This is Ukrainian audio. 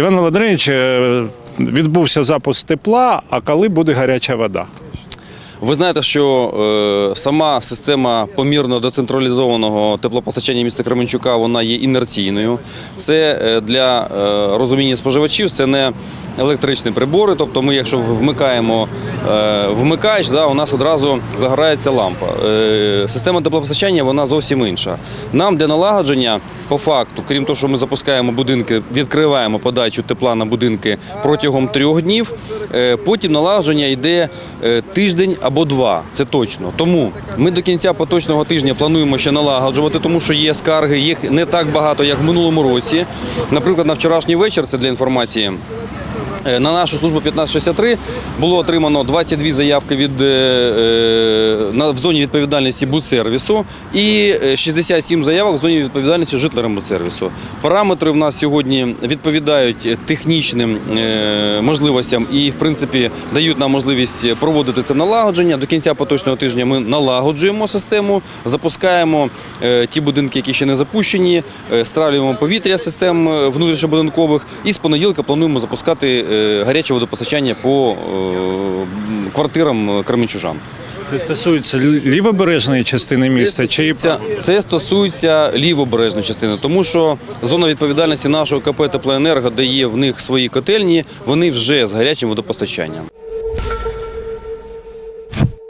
Іван Володимирович, е, відбувся запуск тепла, а коли буде гаряча вода? Ви знаєте, що е, сама система помірно децентралізованого теплопостачання міста Кременчука вона є інерційною. Це е, для розуміння споживачів, це не електричні прибори. Тобто, ми, якщо вмикаємо е, вмикач, да, у нас одразу загорається лампа. Е, система теплопостачання вона зовсім інша. Нам для налагодження, по факту, крім того, що ми запускаємо будинки, відкриваємо подачу тепла на будинки протягом трьох днів. е, Потім налагодження йде тиждень або два. Це точно. Тому ми до кінця поточного тижня плануємо ще налагоджувати, тому що є скарги, їх не так багато, як в минулому році. Наприклад, на вчорашній вечір це для інформації. Е, На нашу службу 1563 було отримано 22 заявки від, е, е, на, в зоні відповідальності будсервісу і е, 67 заявок в зоні відповідальності житлерам будсервісу. Параметри в нас сьогодні відповідають технічним можливостям і, в принципі, дають нам можливість проводити це налагодження. До кінця поточного тижня ми налагоджуємо систему, запускаємо ті будинки, які ще не запущені, стравлюємо повітря систем внутрішньобудинкових і з понеділка плануємо запускати гаряче водопостачання по е, квартирам кременчужан. Це стосується лівобережної частини міста чи Це, це стосується лівобережної частини, тому що зона відповідальності нашого КП «Теплоенерго», де є в них свої котельні, вони вже з гарячим водопостачанням.